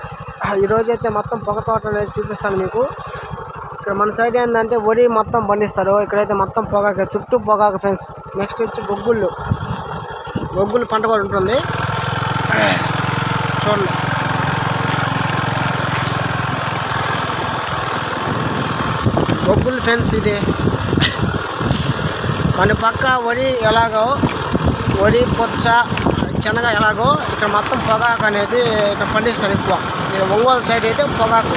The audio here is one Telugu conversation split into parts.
ఫ్రెండ్స్ ఈరోజు అయితే మొత్తం పొగ తోట అనేది చూపిస్తాను మీకు. ఇక్కడ మన సైడ్ ఏంటంటే వరి మొత్తం పండిస్తారు. ఇక్కడైతే మొత్తం పొగాకు చుట్టూ పొగాకు ఫ్రెండ్స్ నెక్స్ట్ వచ్చి గొగ్గుళ్ళు. గొగ్గులు పంట కూడా ఉంటుంది. చూడండి. గొగ్గులు ఫ్రెండ్స్ ఇది. మన పక్క వరి ఎలాగో? వరి పొచ్చ శనగ ఎలాగో ఇక్కడ మొత్తం పొగాకు అనేది ఇక్కడ పండిస్తారు ఎక్కువ. ఇది ఒంగోలు సైడ్ అయితే పొగాకు.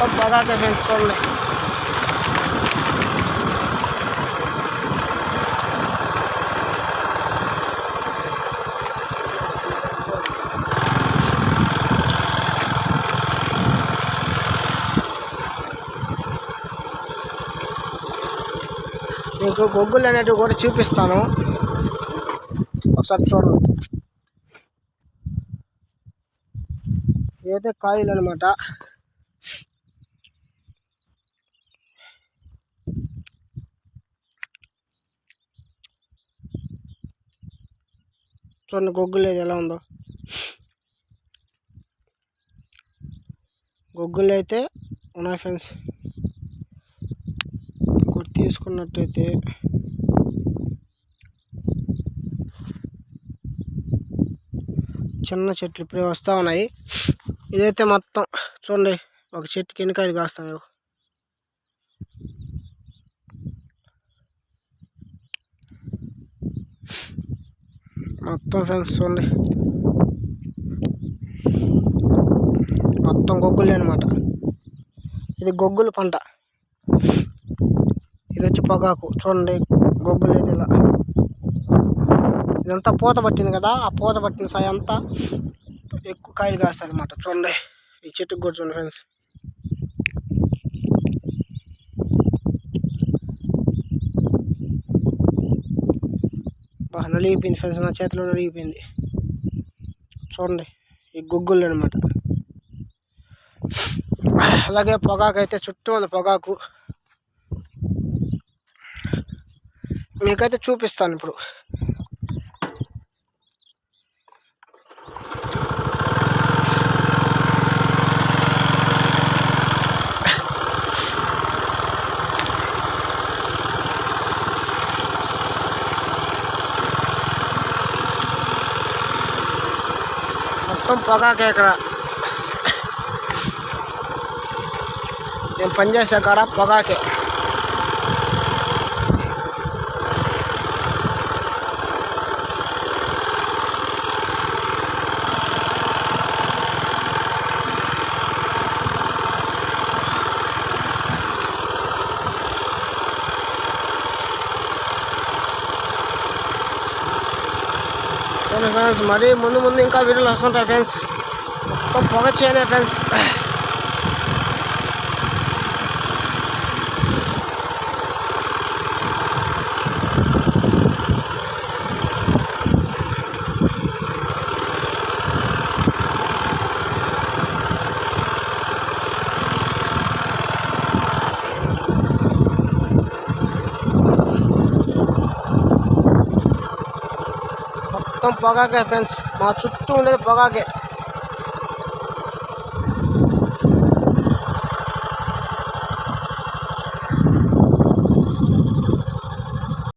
మొత్తం పొగాకు ఫ్రెండ్స్ చూడండి. మీకు గొగ్గులు అనేటివి కూడా చూపిస్తాను. ఒకసారి చూడండి. ఇదైతే కాయలు అనమాట చూడండి గొగ్గులు ఏది ఎలా ఉందో. గొగ్గులు అయితే ఉన్నాయి ఫ్రెండ్స్. తీసుకున్నట్టయితే. చిన్న చెట్లు ఇప్పుడే వస్తూ ఉన్నాయి. ఇదైతే మొత్తం చూడండి ఒక చెట్టుకి ఎన్ని కాయలు కాస్తాయి మొత్తం ఫ్రెండ్స్ చూడండి. మొత్తం గొగ్గులే అనమాట ఇది గొగ్గుల పంట. పొగాకు చూడండి గొగ్గులు అయితే ఇలా. ఇదంతా పూత పట్టింది కదా ఆ పూత పట్టిన సాయి అంతా ఎక్కువ కాయలు కాస్తాయి అనమాట చూడండి ఈ చెట్టుకు కూడా చూడండి ఫ్రెండ్స్ బాగా నలిగిపోయింది ఫ్రెండ్స్ నా చేతిలో నలిగిపోయింది. చూడండి ఈ గొగ్గులు అనమాట అలాగే పొగాకు అయితే చుట్టూ ఉంది పొగాకు. మీకైతే చూపిస్తాను ఇప్పుడు. మొత్తం పొగాకే ఇక్కడ. నేను పనిచేసే కాడ పొగాకే. ఫ్రెండ్స్ మరీ ముందు ముందు ఇంకా వీడియోలు వస్తుంటాయి ఫ్రెండ్స్ మొత్తం పొగ చేయనే ఫ్రెండ్స్ మొత్తం పొగాకే ఫ్రెండ్స్ మా చుట్టూ ఉండేది పొగాకే.